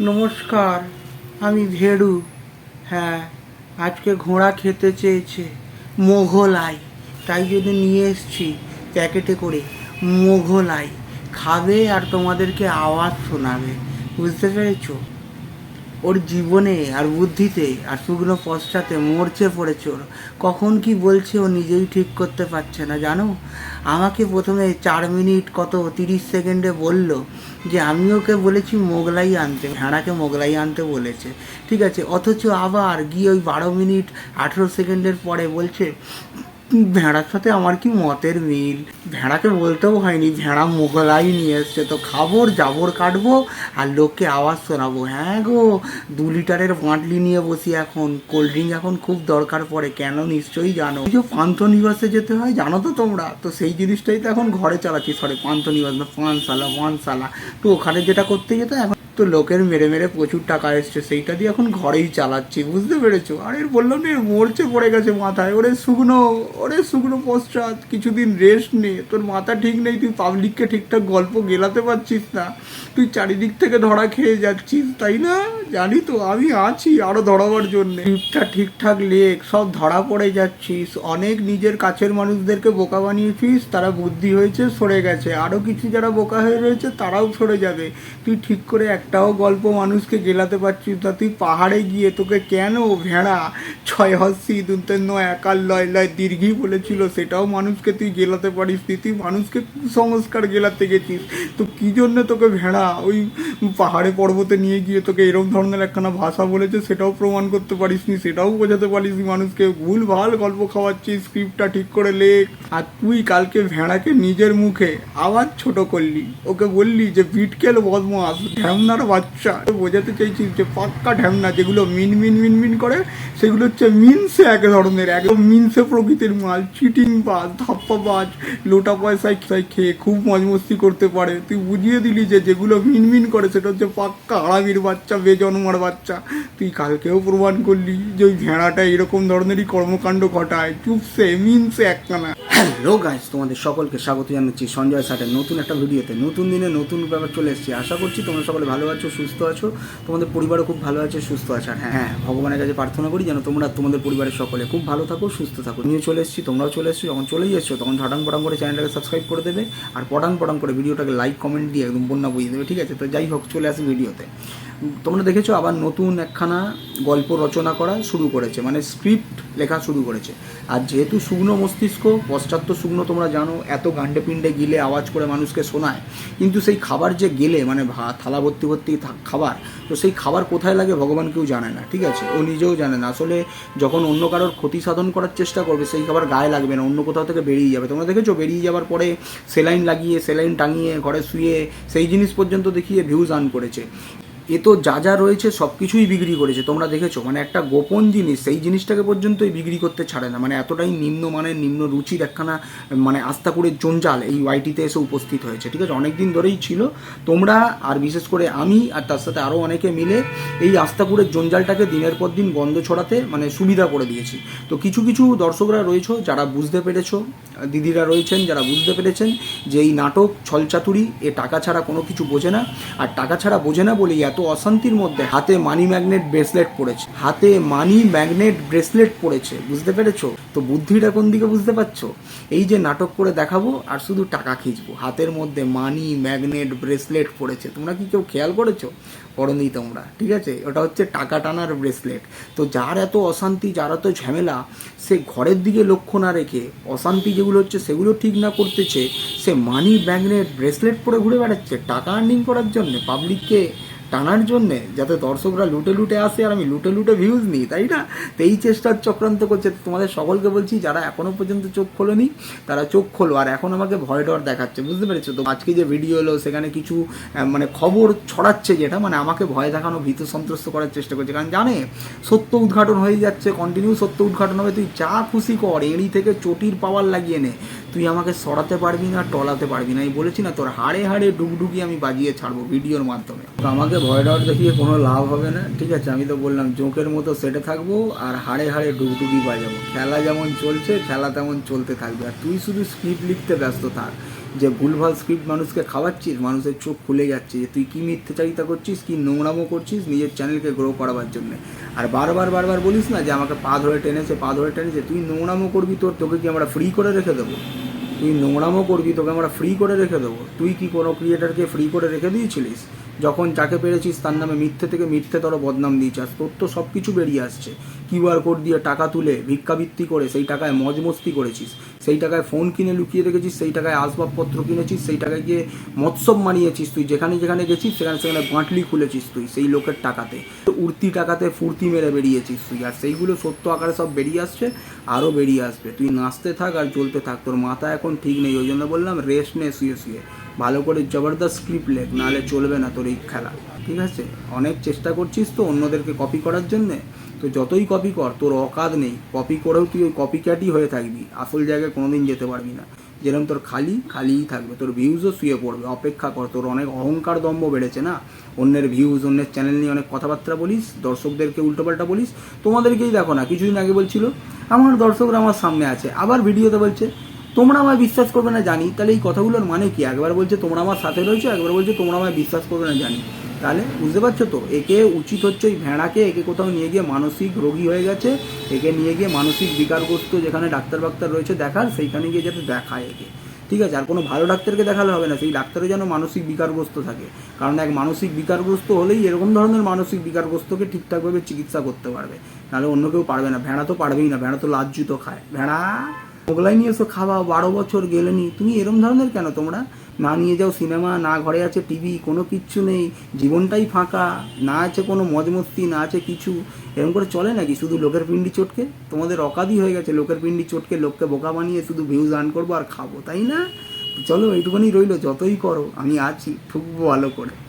নমস্কার, আমি ভেড়ু। হ্যাঁ আজকে ঘোড়া খেতে চেয়েছে মোঘলাই। তাই জন্য নিয়ে এসছি প্যাকেটে করে। মোঘলাই, খাবে আর তোমাদেরকে আওয়াজ শোনাবে। বুঝতে পেরেছ? ওর জীবনে আর বুদ্ধিতে আর শুকনো পশ্চাতে মরছে পড়েছে ওর। কখন কি বলছে ও নিজেই ঠিক করতে পারছে না, জানো? আমাকে প্রথমে চার মিনিট কত তিরিশ সেকেন্ডে বলল যে আমি ওকে বলেছি মোগলাই আনতে, ভেড়াকে মোগলাই আনতে বলেছে। ঠিক আছে, অথচ আবার গিয়ে ওই বারো মিনিট, আঠেরো সেকেন্ডের পরে বলছে ভেড়ার সাথে আমার কি মতের মিল? ভেড়াকে বলতেও হয়নি, ভেড়া মোগলাই নিয়ে এসছে। তো খাব জাবর কাটবো, আর লোককে আওয়াজ শোনাবো। হ্যাঁ গো, দু লিটারের বাঁটলি নিয়ে বসি এখন। কোল্ড ড্রিঙ্ক এখন খুব দরকার পড়ে, কেন নিশ্চয়ই জানো? যে পান্থনিবাসে যেতে হয়, জানো তো তোমরা? তো সেই জিনিসটাই তো এখন ঘরে চালাচ্ছি। সরি পান্থনিবাস না, পানশালা ওয়ানশালা তো ওখানে যেটা করতে যেত এখন তো লোকের মেরে মেরে প্রচুর টাকা এসছে, সেইটা দিয়ে এখন ঘরেই চালাচ্ছি, বুঝতে পেরেছ? আর এর বললাম না মরচে পড়ে গেছে মাথায়, ওরে শুকনো ওরে শুকনো পশ্চাৎ, কিছুদিন রেস্ট নে, তোর মাথা ঠিক নেই, তুই পাবলিককে ঠিকঠাক গল্প গেলাতে পারছিস না, তুই চারিদিক থেকে ধরা খেয়ে যাচ্ছিস, তাই না? জানি তো, আমি আছি আরও ধরাবার জন্য। ঠিকঠাক ঠিকঠাক লেখ, সব ধরা পড়ে যাচ্ছিস, অনেক নিজের কাছের মানুষদেরকে বোকা বানিয়েছিস, তারা বুদ্ধি হয়েছে, সরে গেছে, আরও কিছু যারা বোকা হয়ে রয়েছে, তারাও সরে যাবে, তুই ঠিক করে একটাও গল্প মানুষকে গেলাতে পারছিস না। তুই পাহাড়ে গিয়ে তোকে কেন ভেড়া? ছয় হস্যি দুন্তন্য একাল, লয় লয়, দীর্ঘি বলেছিল, সেটাও মানুষকে তুই গেলাতে পারিস নি। তুই মানুষকে কুসংস্কার গেলাতে গেছিস। তো কি জন্য তোকে ভেড়া? ওই পাহাড়ে পর্বতে নিয়ে গিয়ে তোকে এরকম ধরনের একখানা ভাষা বলেছে, সেটাও প্রমাণ করতে পারিস নি, সেটাও বোঝাতে পারিস নি মানুষকে। ভুল, ভালো গল্প খাওয়াচ্ছিস স্ক্রিপ্টটা ঠিক করে লেখ। আর তুই কালকে ভেড়াকে নিজের মুখে আবার ছোট করলি। ওকে বললি যে বিটকেল বদমাস ঢ্যামনার বাচ্চা। বোঝাতে চাইছিস যে পাক্কা ঢ্যামনা যেগুলো মিন মিন মিন মিন করে, সেগুলো হচ্ছে মিনসে এক ধরনের একদম মিনসে প্রকৃতির মাল, চিটিং বাজ, ধাপ্পা বাজ, লোটা পয়সায় খেয়ে খুব মজমস্তি করতে পারে। তুই বুঝিয়ে দিলি যে যেগুলো মিন মিন করে, সেটা হচ্ছে পাক্কা আড়ামির বাচ্চা, বেজন্মার বাচ্চা। তুই কালকেও প্রমাণ করলি যে ওই ভেড়াটা এরকম ধরনেরই কর্মকাণ্ড ঘটায়। চুপসে, মিনসে একখানা হ্যালো গাইজ তোমাদের সকলকে স্বাগত জানাচ্ছি সঞ্জয় সাটের নতুন একটা ভিডিওতে। নতুন দিনে নতুন ব্যাপার চলে এসেছি। আশা করছি তোমরা সকলে ভালো আছো, সুস্থ আছো। তোমাদের পরিবারও খুব ভালো আছে, সুস্থ আছে। আর হ্যাঁ ভগবানের কাছে প্রার্থনা করি যেন তোমরা তোমাদের পরিবারের সকলে খুব ভালো থাকো, সুস্থ থাকো। নিয়ে চলে এসেছি, তোমরাও চলে এসেছ, যখন চলেই এসছো, তখন ঝাটাং পটাং করে চ্যানেলটাকে সাবস্ক্রাইব করে দেবে। আর পটাং পটাং করে ভিডিওটাকে লাইক কমেন্ট দিয়ে একদম বন্যা বুঝিয়ে দেবে, ঠিক আছে? তো যাই হোক, চলে আসি ভিডিওতে। তোমরা দেখেছ আবার নতুন একখানা গল্প রচনা করা শুরু করেছে মানে স্ক্রিপ্ট লেখা শুরু করেছে। আর যেহেতু শুকনো মস্তিষ্ক, পশ্চাত্য শুকনো তোমরা জানো, এত গান্ডে পিণ্ডে গিলে আওয়াজ করে মানুষকে শোনায়, কিন্তু সেই খাবার যে গেলে মানে ভাত, থালা ভর্তি ভর্তি খাবার, তো সেই খাবার কোথায় লাগে ভগবান কেউ জানে না, ঠিক আছে? ও নিজেও জানে না। আসলে যখন অন্য কারোর ক্ষতি সাধন করার চেষ্টা করবে, সেই খাবার গায়ে লাগবে না, অন্য কোথাও থেকে বেরিয়ে যাবে। তোমরা দেখেছ বেরিয়ে যাওয়ার পরে সেলাইন লাগিয়ে, সেলাইন টাঙিয়ে, ঘরে শুয়ে, সেই জিনিস পর্যন্ত দেখিয়ে ভিউজ আর্ন করেছে। এ তো যা যা রয়েছে সব কিছুই বিক্রি করেছে। তোমরা দেখেছ? মানে একটা গোপন জিনিস, সেই জিনিসটাকে পর্যন্তই বিক্রি করতে ছাড়ে না। মানে এতটাই নিম্নমানের, নিম্ন রুচির একখানা মানে আস্তাকুরের জঞ্জাল এই ওয়াইটিতে এসে উপস্থিত হয়েছে, ঠিক আছে? অনেক দিন ধরেই ছিল। তোমরা, আর বিশেষ করে আমি, আর তার সাথে আরও অনেকে মিলে এই আস্তাকুরের জঞ্জালটাকে দিনের পর দিন গন্ধ ছড়াতে মানে সুবিধা করে দিয়েছি। তো কিছু কিছু দর্শকরা রয়েছে, যারা বুঝতে পেরেছ, দিদিরা রয়েছেন যারা বুঝতে পেরেছেন যে এই নাটক, ছলচাতুরি, এ টাকা ছাড়া কোনো কিছু বোঝে না। আর টাকা ছাড়া বোঝে না বলেই এত অশান্তির মধ্যে হাতে মানি ম্যাগনেট ব্রেসলেট পড়েছে। হাতে মানি ম্যাগনেট ব্রেসলেট পড়েছে, বুঝতে পেরেছ? তো বুদ্ধিটা কোন দিকে বুঝতে পারছ? এই যে নাটক করে দেখাবো আর শুধু টাকা খিঁচবো। হাতের মধ্যে মানি ম্যাগনেট ব্রেসলেট পড়েছে। তোমরা কি কেউ খেয়াল করেছ? পড়নি তোমরা, ঠিক আছে? ওটা হচ্ছে টাকা টানার ব্রেসলেট তো যার এত অশান্তি, যার এত ঝামেলা, সে ঘরের দিকে লক্ষ্য না রেখে অশান্তি যেগুলো হচ্ছে সেগুলো ঠিক না করতেছে, সে মানি ম্যাগনেট ব্রেসলেট পরে ঘুরে বেড়াচ্ছে। টাকা আর্নিং করার জন্য পাবলিককে টানার জন্যে যাতে দর্শকরা লুটে লুটে আসে আর আমি লুটে লুটে ভিউজ নিই, তাই না? তো এই চেষ্টার চক্রান্ত করছে। তোমাদের সকলকে বলছি, যারা এখনও পর্যন্ত চোখ খোলোনি, তারা চোখ খোলো। আর এখন আমাকে ভয় ডর দেখাচ্ছে, বুঝতে পেরেছ? তো আজকে যে ভিডিও এলো, সেখানে কিছু মানে খবর ছড়াচ্ছে যেটা মানে আমাকে ভয় দেখানো, ভীত সন্ত্রস্ত করার চেষ্টা করছে। কারণ জানে, সত্য উদ্ঘাটন হয়ে যাচ্ছে কন্টিনিউ সত্য উদ্ঘাটন হবে। তুই যা খুশি কর, এড়ি থেকে চটির পাওয়ার লাগিয়ে নে। তুই আমাকে সরাতে পারবি না, টলাতে পারবি না। আমি বলেছি না, তোর হাড়ে হাড়ে ডুগডুগি আমি বাজিয়ে ছাড়বো ভিডিওর মাধ্যমে। তো আমাকে ভয় ডর দেখিয়ে কোনো লাভ হবে না। ঠিক আছে, আমি তো বললাম জোকের মতো সেটে থাকব আর হাড়ে হাড়ে ডুগডুগি বাজাবো। খেলা যেমন চলছে, খেলা তেমন চলতে থাকবে। আর তুই শুধু স্ক্রিপ্ট লিখতে ব্যস্ত থাক। যে ভুলভাল স্ক্রিপ্ট মানুষকে খাওয়াচ্ছিস, মানুষের চোখ খুলে যাচ্ছে যে তুই কী মিথ্যাচারিতা করছিস, কী নোংরামো করছিস নিজের চ্যানেলকে গ্রো করাবার জন্য। আর বারবার বারবার বলিস না যে আমাকে পা ধরে টেনেছে, পা ধরে টেনেছে, তুই নোংরামো করবি তোর, তোকে কি আমরা ফ্রি করে রেখে দেবো? তুই নোংরামো করবি, তোকে আমরা ফ্রি করে রেখে দেবো। তুই কি কোনো ক্রিয়েটারকে ফ্রি করে রেখে দিয়েছিলিস? যখন যাকে পেরেছিস তার নামে মিথ্যে থেকে মিথ্যে তর বদনাম দিয়েছিস তোর তো সব কিছু বেরিয়ে আসছে। কিউআর কোড দিয়ে টাকা তুলে ভিক্ষাবৃত্তি করে সেই টাকায় মজমস্তি করেছিস। সেই টাকায় ফোন কিনে লুকিয়ে রেখেছিস, সেই টাকায় আসবাবপত্র কিনেছিস, সেই টাকায় গিয়ে মৎসব মানিয়েছিস তুই। যেখানে যেখানে গেছিস, সেখানে সেখানে বাঁটলি খুলেছিস তুই সেই লোকের টাকাতে। উড়তি টাকাতে ফুর্তি মেরে বেরিয়েছিস তুই। আর সেইগুলো সত্য আকারে সব বেরিয়ে আসছে, আরও বেরিয়ে আসবে। তুই নাচতে থাক আর চলতে থাক। তোর মাথা এখন ঠিক নেই। ওই জন্য বললাম রেস্ট নে, শুয়ে শুয়ে। ভালো করে জবরদস্ত স্ক্রিপ্ট লেখ, নাহলে চলবে না তোর এই খেলা, ঠিক আছে? অনেক চেষ্টা করছিস তো অন্যদেরকে কপি করার জন্যে, তো যতই কপি কর, তোর অকাদ নেই কপি করেও তুই ওই কপি ক্যাটই হয়ে থাকবি, আসল জায়গায় কোনোদিন যেতে পারবি না। যেরকম তোর খালি, খালিই থাকবে, তোর ভিউজও শুয়ে পড়বে, অপেক্ষা কর, তোর অনেক অহংকার দম্ভ বেড়েছে না? অন্যের ভিউজ অন্যের চ্যানেল নিয়ে অনেক কথাবার্তা বলিস, দর্শকদেরকে উল্টোপাল্টা বলিস, তোমাদেরকেই দেখো না, কিছুদিন আগে বলছিল, আমার দর্শকরা আমার সামনে আছে। আবার ভিডিওতে বলছে তোমরা আমায় বিশ্বাস করবে না জানি। তাহলে এই কথাগুলোর মানে কি? একবার বলছে তোমরা আমার সাথে রয়েছো, একবার বলছে তোমরা আমায় বিশ্বাস করবে না জানি। তাহলে বুঝতে পারছ তো? একে উচিত হচ্ছে ওই ভেড়াকে একে কোথাও নিয়ে গিয়ে মানসিক রোগী হয়ে গেছে, একে নিয়ে গিয়ে মানসিক বিকারগ্রস্ত যেখানে ডাক্তার বাক্তার রয়েছে দেখার, সেইখানে গিয়ে যাতে দেখায় একে। ঠিক আছে? আর কোনো ভালো ডাক্তারকে দেখালে হবে না, সেই ডাক্তারও যেন মানসিক বিকারগ্রস্ত থাকে। কারণ এক মানসিক বিকারগ্রস্ত হলেই এরকম ধরনের মানসিক বিকারগ্রস্তকে ঠিকঠাকভাবে চিকিৎসা করতে পারবে। নাহলে অন্য কেউ পারবে না। ভেড়া তো পারবেই না, ভেড়া তো লাজ্জুত খায়। ভেড়া মোগলাই নিয়ে এসো, খাওয়া, বারো বছর গেলেনি। তুমি এরম ধরনের কেন তোমরা? না নিয়ে যাও সিনেমা, না ঘরে আছে টিভি, কোনো কিচ্ছু নেই। জীবনটাই ফাঁকা। না আছে কোনো মজমস্তি, না আছে কিছু। এরকম করে চলে নাকি শুধু লোকের পিন্ডি চটকে? তোমাদের অকাদি হয়ে গেছে লোকের পিন্ডি চটকে, লোককে বোকা বানিয়ে শুধু ভিউজ আর্ন করব আর খাব, তাই না? চলো, এইটুকুনি রইল, যতই করো, আমি আছি, ঠুকবো ভালো করে।